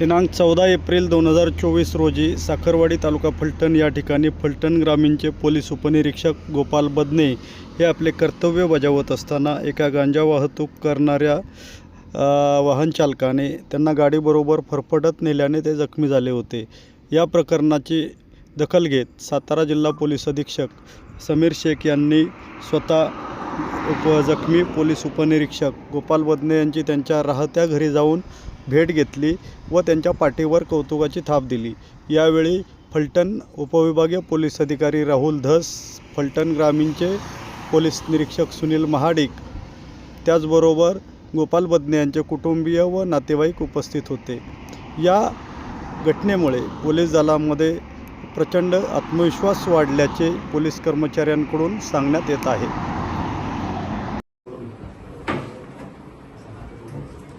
दिनांक चौदा एप्रिल दोन हजार चोवीस रोजी साखरवाडी तालुका फलटण या ठिकाणी फलटण ग्रामीणचे पोलीस उपनिरीक्षक गोपाल बदने हे आपले कर्तव्य बजावत असताना एका गांजा वाहतूक करणाऱ्या वाहनचालकाने वाहन चालकाने त्यांना गाडीबरोबर फरफटत नेल्याने ते जखमी झाले होते. या प्रकरणाची दखल घेत सातारा जिल्हा पोलीस अधीक्षक समीर शेख यांनी स्वतः उप जखमी पोलीस उपनिरीक्षक गोपाल बदने यांची त्यांच्या राहत्या घरी जाऊन भेट घेतली व त्यांच्या पाठीवर कौतुकाची थाप दिली. यावेळी फलटण उपविभागीय पोलीस अधिकारी राहुल धस फलटण ग्रामीणचे पोलीस निरीक्षक सुनील महाडिक त्याचबरोबर गोपाल बदने यांचे कुटुंबीय व नातेवाईक उपस्थित होते. या घटनेमुळे पोलीस दलामध्ये प्रचंड आत्मविश्वास वाढल्याचे पोलीस कर्मचाऱ्यांकडून सांगण्यात येत आहे.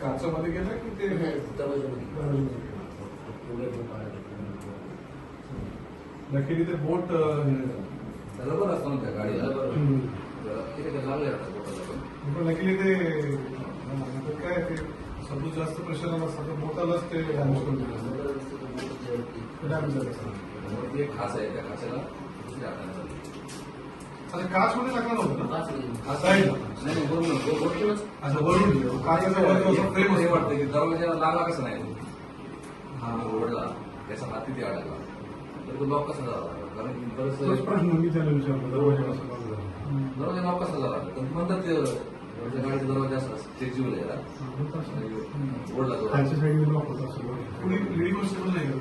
काचामध्ये गेलं की ते नक्की ते बोट त्याला बरं असतं ना त्या गाडीला हम्म. तिथे काय लागले आता बोटाला पण. पण नक्की ते आता काय ते सब्दू जास्त प्रेशर आला असतं तर बोटालाच ते डॅमेज करून दिलं ते डॅमेज झालं असतं. वरती एक खास आहे त्या खासाला दुसऱ्या हाताने चालली. अच्छा काच मध्ये लागला नव्हतं ना खास आहे आहे ना? नाही नाही, वरून बो- बोटूनच अच्छा वरून काचाचा वरती असं फ्रेम हे. वाटतं की दरवाजा लागला कसं नाही. हा ओढला त्याचा हात तिथे अडकला. तर तो लॉक कसा झाला? कारण की बरंच प्रश्न मी त्याला विचारला दरवाजा कसा झाला? दरवाजा लॉक कसा झाला? तर म्हणतात गाडीचा दरवाजा असा चिरचिवला याला हा, होतं असं. ओढला तो. खालच्या साईडने लॉक होता असं. कुणी लेडी कॉन्स्टेबल नाही का?